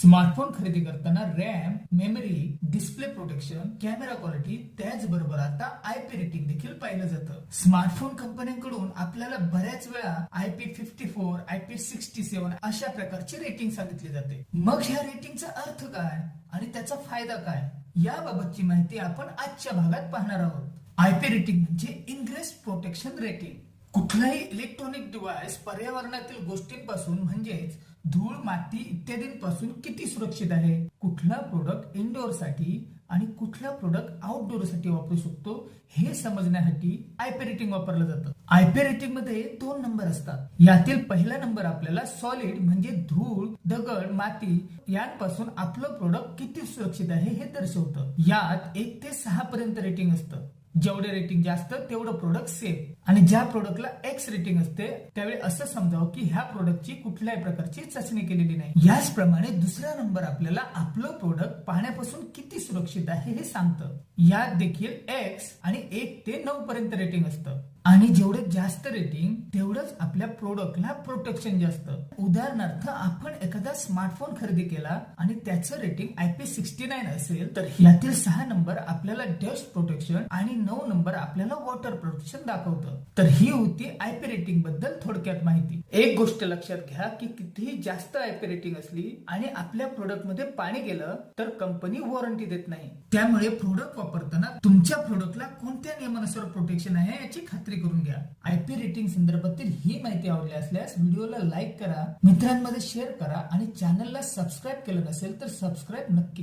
Smartphone खरेदी करताना RAM memory display protection camera quality त्याचबरोबर आता आय पी रेटिंग देखील पाहिलं जातं. स्मार्टफोन कंपन्यांकडून आपल्याला बऱ्याच वेळा I P fifty four I P sixty seven अशा प्रकारची रेटिंग सांगितली जाते. मग ह्या रेटिंगचा अर्थ काय आणि त्याचा फायदा काय? याबाबतची माहिती आपण आजच्या भागात पाहणार आहोत. आय पी रेटिंग म्हणजे इंग्रेस प्रोटेक्शन रेटिंग कुठलाही इलेक्ट्रॉनिक डिव्हाइस पर्यावरणातील गोष्टींपासून म्हणजेच धूळ माती इत्यादींपासून किती सुरक्षित आहे? कुठला प्रोडक्ट इनडोअरसाठी आणि कुठला प्रोडक्ट आउटडोअरसाठी वापरू शकतो? हे समजण्यासाठी आयपी रेटिंग वापरलं जातं. आयपी रेटिंगमध्ये दोन नंबर असतात. यातील पहिला नंबर आपल्याला सॉलिड म्हणजे धूळ दगड माती यांपासून आपलं प्रोडक्ट किती सुरक्षित आहे हे दर्शवतं. यात एक ते सहा पर्यंत रेटिंग असतं. जेवढे रेटिंग जास्त तेवढं प्रोडक्ट सेफ आणि ज्या प्रोडक्टला एक्स रेटिंग असते त्यावेळी असं समजावं की ह्या प्रोडक्टची कुठल्याही प्रकारची चाचणी केलेली नाही. याचप्रमाणे दुसरा नंबर आपल्याला आपलं प्रोडक्ट पाण्यापासून किती सुरक्षित आहे हे सांगतं. यात देखील एक्स आणि एक ते नऊ पर्यंत रेटिंग असतं. आणि जेवढं जास्त रेटिंग तेवढंच आपल्या प्रोडक्टला प्रोटेक्शन जास्त. उदाहरणार्थ आपण एखादा स्मार्टफोन खरेदी केला आणि त्याचं rating I P sixty nine असेल तर यातील सहा नंबर आपल्याला डस्ट प्रोटेक्शन आणि नऊ नंबर आपल्याला वॉटर प्रोटेक्शन दाखवतं. तर ही होती आय पी रेटिंगबद्दल थोडक्यात माहिती. एक गोष्ट लक्षात घ्या की कितीही जास्त आय पी रेटिंग असली आणि आपल्या प्रोडक्टमध्ये पाणी गेलं तर कंपनी वॉरंटी देत नाही. त्यामुळे प्रोडक्ट वापरताना तुमच्या प्रोडक्टला कोणत्या नियमानुसार प्रोटेक्शन आहे याची खात्री करून घ्या. आयपी रेटिंग संदर्भातील ही माहिती आवडली असल्यास व्हिडिओला लाईक करा मित्रांमध्ये शेअर करा आणि चॅनलला सबस्क्राईब केलं नसेल तर सबस्क्राईब नक्की करा.